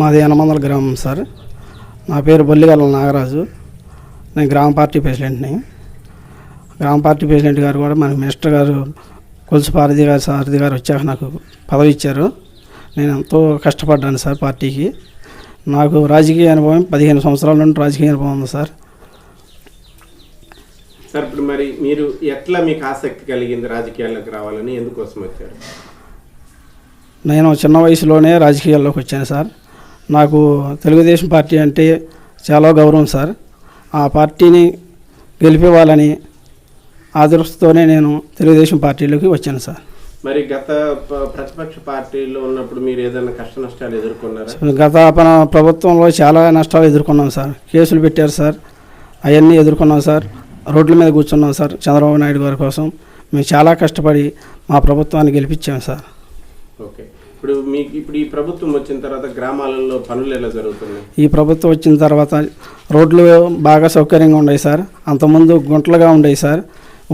మాది యనమందల గ్రామం సార్. నా పేరు బొల్లిగల నాగరాజు. నేను గ్రామ పార్టీ ప్రెసిడెంట్ని. గ్రామ పార్టీ ప్రెసిడెంట్ గారు కూడా మన మినిస్టర్ గారు కొలుసు పారథి గారు సారథి గారు వచ్చాక నాకు పదవి ఇచ్చారు. నేను ఎంతో కష్టపడ్డాను సార్ పార్టీకి. నాకు రాజకీయ అనుభవం పదిహేను సంవత్సరాల నుండి రాజకీయ అనుభవం ఉంది సార్. సార్ ఇప్పుడు మరి మీరు ఎట్లా మీకు ఆసక్తి కలిగింది రాజకీయాల్లోకి రావాలని ఎందుకోసం వచ్చారు? నేను చిన్న వయసులోనే రాజకీయాల్లోకి వచ్చాను సార్. నాకు తెలుగుదేశం పార్టీ అంటే చాలా గౌరవం సార్. ఆ పార్టీని గెలిపేవాళ్ళని ఆ దృష్టితోనే నేను తెలుగుదేశం పార్టీలోకి వచ్చాను సార్. మరి గత ప్రతిపక్ష పార్టీలో ఉన్నప్పుడు మీరు ఏదైనా కష్ట నష్టాలు ఎదుర్కొన్నారా? గత మన ప్రభుత్వంలో చాలా నష్టాలు ఎదుర్కొన్నాం సార్. కేసులు పెట్టారు సార్. అవన్నీ ఎదుర్కొన్నాం సార్. రోడ్ల మీద కూర్చున్నాం సార్ చంద్రబాబు నాయుడు గారి కోసం. మేము చాలా కష్టపడి మా ప్రభుత్వాన్ని గెలిపించాం సార్. ఓకే. ఇప్పుడు మీకు ఇప్పుడు ఈ ప్రభుత్వం వచ్చిన తర్వాత గ్రామాలలో పనులు ఎలా జరుగుతున్నాయి? ఈ ప్రభుత్వం వచ్చిన తర్వాత రోడ్లు బాగా సౌకర్యంగా ఉన్నాయి సార్. అంతకుముందు గుంటలుగా ఉండేవి సార్.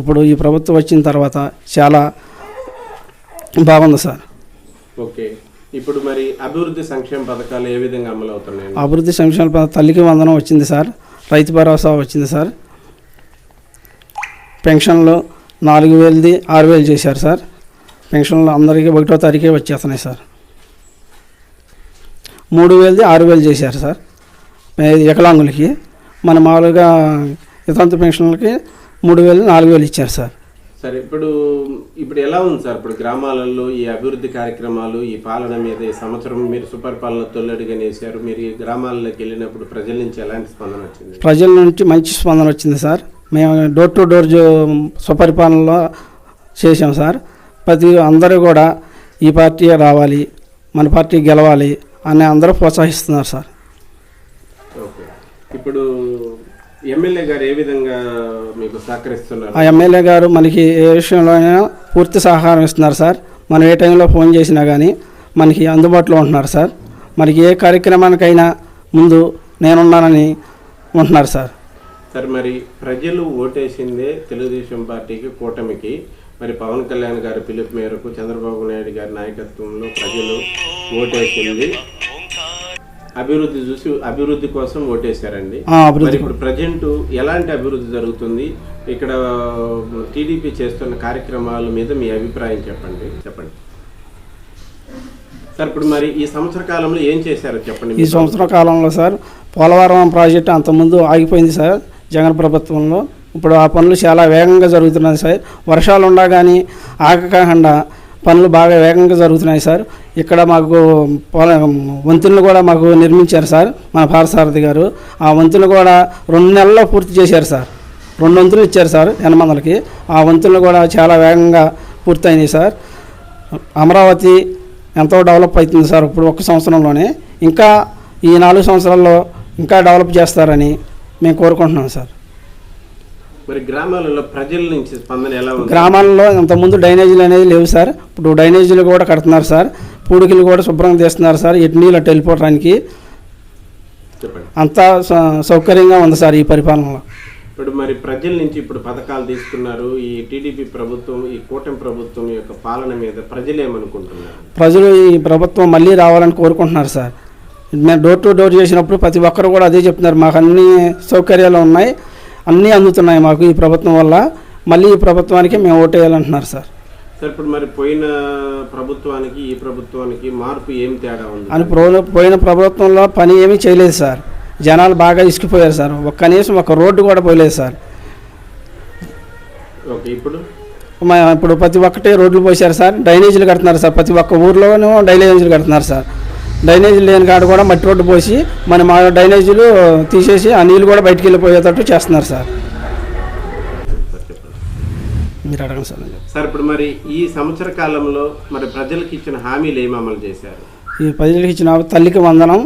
ఇప్పుడు ఈ ప్రభుత్వం వచ్చిన తర్వాత చాలా బాగుంది సార్. ఓకే. ఇప్పుడు మరి అభివృద్ధి సంక్షేమ పథకాలు ఏ విధంగా అమలు అవుతున్నాయి? అభివృద్ధి సంక్షేమ పథకం తల్లికి వందనం వచ్చింది సార్. రైతు భరోసా వచ్చింది సార్. పెన్షన్లు నాలుగు వేలది ఆరు వేలు చేశారు సార్. పెన్షన్లు అందరికీ ఒకటో తారీఖే వచ్చేస్తున్నాయి సార్. మూడు వేలది ఆరు వేలు చేశారు సార్. వికలాంగులకి మన మామూలుగా ఇతంత పెన్షన్లకి మూడు వేలు నాలుగు వేలు ఇచ్చారు సార్. సరే ఇప్పుడు ఇప్పుడు ఎలా ఉంది సార్? ఇప్పుడు గ్రామాలలో ఈ అభివృద్ధి కార్యక్రమాలు ఈ పాలన మీద ఈ సంవత్సరం మీరు సుపరిపాలన తొలడిగా వేశారు మీరు ఈ గ్రామాల్లోకి వెళ్ళినప్పుడు ప్రజల నుంచి ఎలాంటి స్పందన వచ్చింది? ప్రజల నుంచి మంచి స్పందన వచ్చింది సార్. మేము డోర్ టు డోర్ జో స్వపరిపాలనలో చేసాం సార్. ప్రతి అందరూ కూడా ఈ పార్టీ రావాలి మన పార్టీ గెలవాలి అని అందరూ ప్రోత్సహిస్తున్నారు సార్. ఇప్పుడు ఎమ్మెల్యే గారు ఏ విధంగా మీకు సహకరిస్తున్నారు? ఆ ఎమ్మెల్యే గారు మనకి ఏ విషయంలో అయినా పూర్తి సహకారం ఇస్తున్నారు సార్. మనం ఏ టైంలో ఫోన్ చేసినా కానీ మనకి అందుబాటులో ఉంటున్నారు సార్. మనకి ఏ కార్యక్రమానికైనా ముందు నేనున్నానని ఉంటున్నారు సార్. సార్ మరి ప్రజలు ఓటేసిందే తెలుగుదేశం పార్టీకి కూటమికి. మరి పవన్ కళ్యాణ్ గారి పిలుపు మేరకు చంద్రబాబు నాయుడు గారి నాయకత్వంలో ప్రజలు ఓటేసింది. అభివృద్ధి చూసి అభివృద్ధి కోసం ఓటేశారండి. మరి ఇప్పుడు ప్రజెంట్ ఎలాంటి అభివృద్ధి జరుగుతుంది? ఇక్కడ టీడీపీ చేస్తున్న కార్యక్రమాల మీద మీ అభిప్రాయం చెప్పండి. చెప్పండి. సార్ ఇప్పుడు మరి ఈ సంవత్సర కాలంలో ఏం చేశారో? చెప్పండి ఈ సంవత్సర కాలంలో సార్ పోలవరం ప్రాజెక్టు అంతకుముందు ఆగిపోయింది సార్ జగన్ ప్రభుత్వంలో. ఇప్పుడు ఆ పనులు చాలా వేగంగా జరుగుతున్నాయి సార్. వర్షాలు ఉండా కానీ ఆగకుండా పనులు బాగా వేగంగా జరుగుతున్నాయి సార్. ఇక్కడ మాకు పొల వంతులను కూడా మాకు నిర్మించారు సార్ మన పారసారథి గారు. ఆ వంతులు కూడా రెండు నెలల్లో పూర్తి చేశారు సార్. రెండు వంతులు ఇచ్చారు సార్ ఎనమందలకి ఆ వంతులు కూడా చాలా వేగంగా పూర్తయినాయి సార్. అమరావతి ఎంతో డెవలప్ అవుతుంది సార్ ఇప్పుడు ఒక్క సంవత్సరంలోనే. ఇంకా ఈ నాలుగు సంవత్సరాల్లో ఇంకా డెవలప్ చేస్తారని మేము కోరుకుంటున్నాం సార్. మరి గ్రామాలలో ప్రజల నుంచి స్పందన ఎలా ఉంది? గ్రామాల్లో ఇంతకుముందు డ్రైనేజీలు అనేది లేవు సార్. ఇప్పుడు డ్రైనేజీలు కూడా కడుతున్నారు సార్. పూడికలు కూడా శుభ్రంగా తీస్తున్నారు సార్. ఎటు నీళ్ళు అటు వెళ్ళిపోవడానికి అంతా సౌకర్యంగా ఉంది సార్ ఈ పరిపాలనలో. ఇప్పుడు మరి ప్రజల నుంచి ఇప్పుడు పథకాలు తీసుకున్నారు. ఈ టీడీపీ ప్రభుత్వం ఈ కూటమి ప్రభుత్వం యొక్క పాలన మీద ప్రజలు ఏమనుకుంటున్నారు? ప్రజలు ఈ ప్రభుత్వం మళ్ళీ రావాలని కోరుకుంటున్నారు సార్. మేము డోర్ టు డోర్ చేసినప్పుడు ప్రతి ఒక్కరు కూడా అదే చెప్తున్నారు. మాకు అన్ని సౌకర్యాలు ఉన్నాయి. అన్నీ అందుతున్నాయి మాకు ఈ ప్రభుత్వం వల్ల. మళ్ళీ ఈ ప్రభుత్వానికి మేము ఓటేయాలంటున్నారు సార్. సార్ ఇప్పుడు మరి పోయిన ప్రభుత్వానికి ఈ ప్రభుత్వానికి మార్పు ఏం తేడా ఉంది? అని పోయిన ప్రభుత్వంలో పని ఏమీ చేయలేదు సార్. జనాలు బాగా ఇసుకుపోయారు సార్. ఒక్క కనీసం ఒక రోడ్డు కూడా పోయలేదు సార్. ఓకే ఇప్పుడు? మా ఇప్పుడు ప్రతి ఒక్కటి రోడ్లు పోసారు సార్. డ్రైనేజీలు కడుతున్నారు సార్. ప్రతి ఒక్క ఊర్లోనూ డ్రైనేజీలు కడుతున్నారు సార్. డ్రైనేజీలు లేని కాడ కూడా మట్టి రోడ్డు పోసి మన మా డ్రైనేజీలు తీసేసి ఆ నీళ్ళు కూడా బయటికి వెళ్ళిపోయేటట్టు చేస్తున్నారు సార్. మీరు అడగండి సార్. సార్ ఇప్పుడు మరి ఈ సంవత్సర కాలంలో మరి ప్రజలకు ఇచ్చిన హామీలు ఏమి అమలు చేశారు? ఈ ప్రజలకు ఇచ్చిన తల్లికి వందనం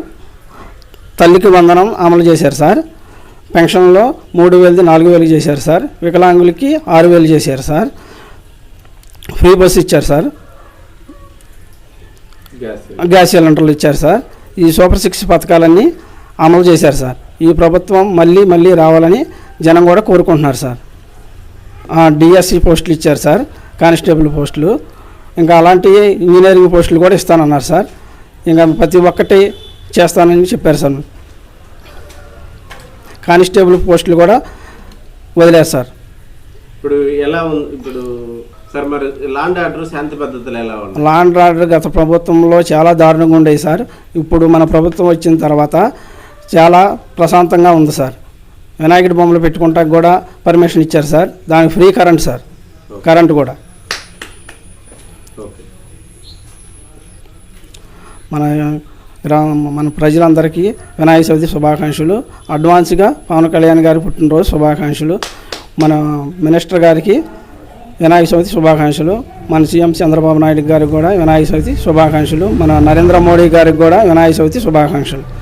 తల్లికి వందనం అమలు చేశారు సార్. పెన్షన్లో మూడు వేలది నాలుగు వేలు చేశారు సార్. వికలాంగులకి ఆరు వేలు చేశారు సార్. ఫ్రీ బస్సు ఇచ్చారు సార్. గ్యాస్ సిలిండర్లు ఇచ్చారు సార్. ఈ సూపర్ సిక్స్ పథకాలన్నీ అమలు చేశారు సార్. ఈ ప్రభుత్వం మళ్ళీ మళ్ళీ రావాలని జనం కూడా కోరుకుంటున్నారు సార్. డిఎస్సి పోస్టులు ఇచ్చారు సార్. కానిస్టేబుల్ పోస్టులు. ఇంకా అలాంటి ఇంజనీరింగ్ పోస్టులు కూడా ఇస్తానన్నారు సార్. ఇంకా ప్రతి ఒక్కటి చేస్తానని చెప్పారు సార్. కానిస్టేబుల్ పోస్టులు కూడా వదిలేదు సార్. ఇప్పుడు ఎలా ఉంది ఇప్పుడు సార్ మరి లాండ్ ఆర్డర్ శాంతి పద్ధతులు ఎలా ఉన్నాయి? లా అండ్ ఆర్డర్ గత ప్రభుత్వంలో చాలా దారుణంగా ఉండేది సార్. ఇప్పుడు మన ప్రభుత్వం వచ్చిన తర్వాత చాలా ప్రశాంతంగా ఉంది సార్. వినాయకుడి బొమ్మలు పెట్టుకుంటానికి కూడా పర్మిషన్ ఇచ్చారు సార్. దానికి ఫ్రీ కరెంట్ సార్. కరెంట్ కూడా. మన గ్రామ మన ప్రజలందరికీ వినాయక చవితి శుభాకాంక్షలు. అడ్వాన్స్గా పవన్ కళ్యాణ్ గారి పుట్టినరోజు శుభాకాంక్షలు. మన మినిస్టర్ గారికి వినాయక చవితి శుభాకాంక్షలు. మన సీఎం చంద్రబాబు నాయుడు గారికి కూడా వినాయక చవితి శుభాకాంక్షలు. మన నరేంద్ర మోడీ గారికి కూడా వినాయక చవితి శుభాకాంక్షలు.